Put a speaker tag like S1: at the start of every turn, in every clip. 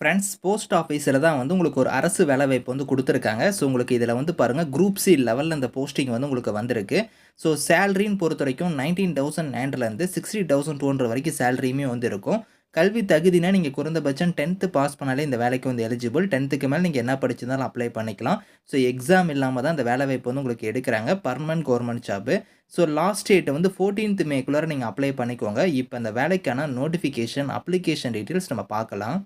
S1: Friends post ஆஃபீஸில் தான் வந்து உங்களுக்கு ஒரு அரசு வேலைவாய்ப்பு வந்து கொடுத்துருக்காங்க. ஸோ உங்களுக்கு இதில் வந்து பாருங்கள் குரூப் சி லெவலில் இந்த போஸ்டிங் வந்து உங்களுக்கு வந்திருக்கு. ஸோ சேலரின்னு பொறுத்த வரைக்கும் நைன்டீன் தௌசண்ட் நைன்லேருந்து சிக்ஸ்டி தௌசண்ட் டூ ஹண்ட்ரட் வரைக்கும் சேலரியுமே வந்து இருக்கும். கல்வி தகுதினா நீங்கள் குறைந்தபட்சம் டென்த்து பாஸ் பண்ணாலே இந்த வேலைக்கு வந்து எலிஜிபிள் டென்த்துக்கு மேலே நீங்கள் என்ன படிச்சிருந்தாலும் அப்ளை பண்ணிக்கலாம். ஸோ எக்ஸாம் இல்லாமல் தான் இந்த வேலைவாய்ப்பு வந்து உங்களுக்கு எடுக்கிறாங்க. Permanent government job so last date வந்து ஃபோர்டீன்த் மேக்குள்ளார நீங்கள் அப்ளை பண்ணிக்கோங்க. இப்போ அந்த வேலைக்கான நோட்டிஃபிகேஷன் அப்ளிகேஷன் டீட்டெயில்ஸ் நம்ம பார்க்கலாம்.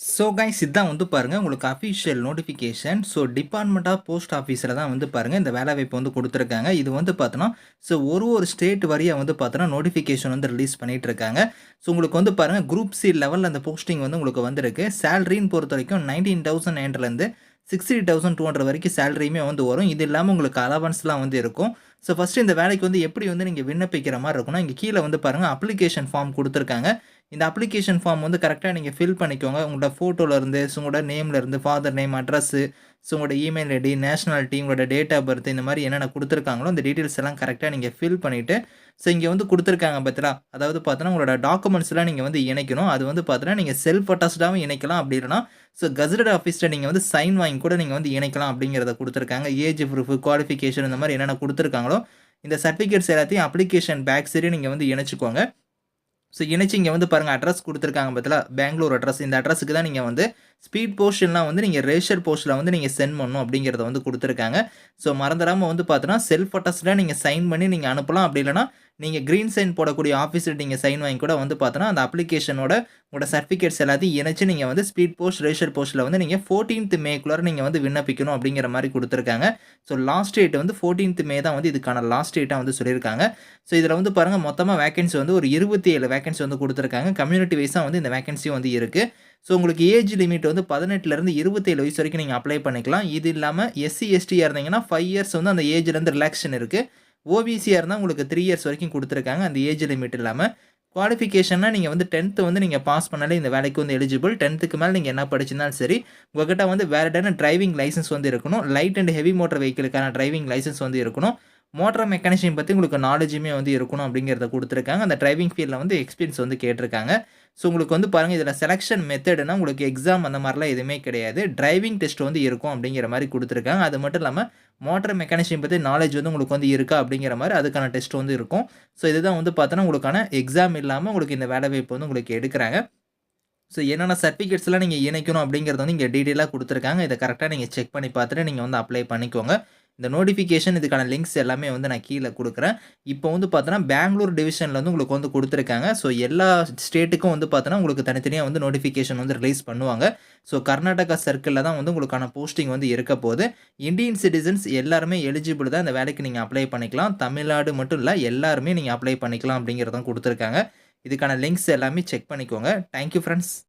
S1: ஸோ கைஸ் இதான் வந்து பாருங்கள் உங்களுக்கு official notification so department of post ஆஃபீஸில் தான் வந்து பாருங்கள் இந்த வேலை வாய்ப்பு வந்து கொடுத்துருக்காங்க. இது வந்து பார்த்தோன்னா ஸோ ஒரு ஒரு ஸ்டேட் வரியாக வந்து பார்த்தோன்னா நோட்டிஃபிகேஷன் வந்து ரிலீஸ் பண்ணிகிட்டு இருக்காங்க ஸோ உங்களுக்கு வந்து பாருங்கள் குரூப் சி லெவலில் அந்த போஸ்டிங் வந்து உங்களுக்கு வந்திருக்கு. சேலரின்னு பொறுத்த வரைக்கும் நைன்டீன் தௌசண்ட் நைன்லேருந்து சிக்ஸ்டி தௌசண்ட் டூ ஹண்ட்ரட் வரைக்கும் சேலரியுமே வந்து வரும். இது இல்லாமல் உங்களுக்கு அலவன்ஸ்லாம் வந்து இருக்கும். ஸோ ஃபஸ்ட்டு இந்த வேலைக்கு வந்து எப்படி வந்து நீங்கள் விண்ணப்பிக்கிற மாதிரி இருக்கும்னா இங்கே கீழே வந்து பாருங்கள் அப்ளிகேஷன் ஃபார்ம் கொடுத்துருக்காங்க. இந்த அப்ளிகேஷன் ஃபார்ம் வந்து கரெக்டாக நீங்கள் ஃபில் பண்ணிக்கோங்க. உங்களோட ஃபோட்டோலேருந்து ஸோ உங்களோட நேம்லேருந்து ஃபாதர் நேம் அட்ரஸ்ஸு ஸோ உங்களோட இமெயில் ஐடி நேஷனாலிட்டி உங்களோட டேட் ஆஃப் பர்த் இந்த மாதிரி என்னென்ன கொடுத்துருக்காங்களோ அந்த டீட்டெயில்ஸ் எல்லாம் கரெக்டாக நீங்கள் ஃபில் பண்ணிவிட்டு ஸோ இங்கே வந்து கொடுத்துருக்காங்க பார்த்தீங்களா அதாவது பார்த்தோன்னா உங்களோட டாக்குமெண்ட்ஸ்லாம் நீங்கள் வந்து இணைக்கணும். அது வந்து பார்த்தீங்கன்னா நீங்கள் செல்ஃப் அட்டாஸ்டாகவும் இணைக்கலாம் அப்படி இல்லைனா ஸோ கசடட் ஆஃபீஸில் நீங்கள் வந்து சைன் வாங்கி கூட நீங்கள் வந்து இணைக்கலாம் அப்படிங்கிறத கொடுத்துருக்காங்க. ஏஜ் ப்ரூஃப் குவாலிஃபிகேஷன் இந்த மாதிரி என்னென்ன கொடுத்துருக்காங்களோ இந்த சர்டிஃபிகேட்ஸ் எல்லாத்தையும் அப்ளிகேஷன் பேக் சரி நீங்கள் வந்து இணைச்சிக்கோங்க. ஸோ இணைச்சி இங்கே வந்து பாருங்கள் அட்ரஸ் கொடுத்துருக்காங்க பார்த்தீங்களா பெங்களூர் அட்ரஸ் இந்த அட்ரஸுக்கு தான் நீங்கள் வந்து ஸ்பீட் போர்ஷன்லாம் வந்து நீங்கள் ரேஷர் போஸ்ட்டில் வந்து நீங்கள் சென்ட் பண்ணணும் அப்படிங்கிறத வந்து கொடுத்துருக்காங்க. ஸோ மறந்துடாமல் வந்து பார்த்தோன்னா செல்ஃப் அட்டஸ்டாக நீங்கள் சைன் பண்ணி நீங்கள் அனுப்பலாம். அப்படி இல்லைனா நீங்கள் க்ரீன் சைன் போடக்கூடிய ஆஃபீஸில் நீங்கள் சைன் வாங்கி கூட வந்து பார்த்தோன்னா அந்த அப்ளிகேஷனோட உங்களோட சர்டிஃபிகேட்ஸ் எல்லாத்தையும் இணைச்சு நீங்கள் வந்து ஸ்பீட் போஸ்ட் ரேஷர் போஸ்ட்டில் வந்து நீங்கள் ஃபோர்டீன்த் மேக்குள்ளார நீங்கள் வந்து விண்ணப்பிக்கணும் அப்படிங்கிற மாதிரி கொடுத்துருக்காங்க. ஸோ லாஸ்ட் டேட் வந்து ஃபோர்டீன்த் மே தான் வந்து இதுக்கான லாஸ்ட் டேட்டாக வந்து சொல்லியிருக்காங்க. ஸோ இதில் வந்து பாருங்கள் மொத்தமாக வேகன்சி வந்து ஒரு இருபத்தி ஏழு வேகன்சி வந்து கொடுத்துருக்காங்க. கம்யூனிட்டி வைஸாக வந்து இந்த வேகன்சியும் வந்து இருக்குது ஸோ உங்களுக்கு ஏஜ் லிமிட் வந்து பதினெட்டுலேருந்து இருபத்தேழு வயசு வரைக்கும் நீங்கள் அப்ளை பண்ணிக்கலாம். இது இல்லாமல் எஸ்சி எஸ்டியாக இருந்தீங்கன்னா ஃபைவ் இயர்ஸ் வந்து அந்த ஏஜ்லேருந்து ரிலாக்ஷன் இருக்குது ஓபிசியாக இருந்தால் உங்களுக்கு த்ரீ இயர்ஸ் வரைக்கும் கொடுத்துருக்காங்க அந்த ஏஜ் லிமிட் இல்லாமல் குவாலிஃபிகேஷன்னா நீங்கள் வந்து டென்த்து வந்து நீங்கள் பாஸ் பண்ணாலே இந்த வேலைக்கு வந்து எலிஜிபிள் டென்த்துக்கு மேலே நீங்கள் என்ன படிச்சிருந்தாலும் சரி உங்கள்கிட்ட வந்து வேலிடான டிரைவிங் லைசன்ஸ் வந்து இருக்கணும். லைட் அண்ட் ஹெவி மோட்டர் வெஹிக்கிளுக்கான டிரைவிங் லைசன்ஸ் வந்து இருக்கணும். மோட்டர் மெக்கானிஷியம் பற்றி உங்களுக்கு நாலேஜுமே வந்து இருக்கணும் அப்படிங்கிறத கொடுத்துருக்காங்க. அந்த டிரைவிங் ஃபீல்டில் வந்து எக்ஸ்பீரியன்ஸ் வந்து கேட்டிருக்காங்க. ஸோ உங்களுக்கு வந்து பாருங்கள் இதில் செலெக்ஷன் மெத்தடுனா உங்களுக்கு எக்ஸாம் அந்த மாதிரிலாம் எதுவுமே கிடையாது. டிரைவிங் டெஸ்ட் வந்து இருக்கும் அப்படிங்கிற மாதிரி கொடுத்துருக்காங்க. அது மட்டும் இல்லாமல் மோட்டர் மெக்கானிஷியம் பற்றி நாலேஜ் வந்து உங்களுக்கு வந்து இருக்கா அப்படிங்கிற மாதிரி அதுக்கான டெஸ்ட் வந்து இருக்கும். ஸோ இதுதான் வந்து பார்த்தோன்னா உங்களுக்கான எக்ஸாம் இல்லாமல் உங்களுக்கு இந்த வேலை வாய்ப்பு வந்து உங்களுக்கு எடுக்கிறாங்க. ஸோ என்னென்ன சர்டிஃபிகேட்ஸ்லாம் நீங்கள் இணைக்கணும் அப்படிங்கிறது வந்து இங்கே டீட்டெயிலாக கொடுத்துருக்காங்க. இதை கரெக்டாக நீங்கள் செக் பண்ணி பார்த்துட்டு நீங்கள் வந்து அப்ளை பண்ணிக்கோங்க. இந்த நோட்டிஃபிகேஷன் இதுக்கான லிங்க்ஸ் எல்லாமே வந்து நான் கீழே கொடுக்குறேன். இப்போ வந்து பார்த்தோன்னா பெங்களூர் டிவிஷனில் வந்து உங்களுக்கு வந்து கொடுத்துருக்காங்க. ஸோ எல்லா ஸ்டேட்டுக்கும் வந்து பார்த்தோன்னா உங்களுக்கு தனித்தனியாக வந்து நோட்டிஃபிகேஷன் வந்து ரிலீஸ் பண்ணுவாங்க. ஸோ கர்நாடகா சர்க்கிளில் தான் வந்து உங்களுக்கான போஸ்டிங் வந்து இருக்க போது இந்தியன் சிட்டிசன்ஸ் எல்லாருமே எலிஜிபிள் தான் இந்த வேலைக்கு நீங்கள் அப்ளை பண்ணிக்கலாம். தமிழ்நாடு மட்டும் இல்லை எல்லாருமே நீங்கள் அப்ளை பண்ணிக்கலாம் அப்படிங்கிறதான் கொடுத்துருக்காங்க. இதுக்கான லிங்க்ஸ் எல்லாமே செக் பண்ணிக்கோங்க. Thank you friends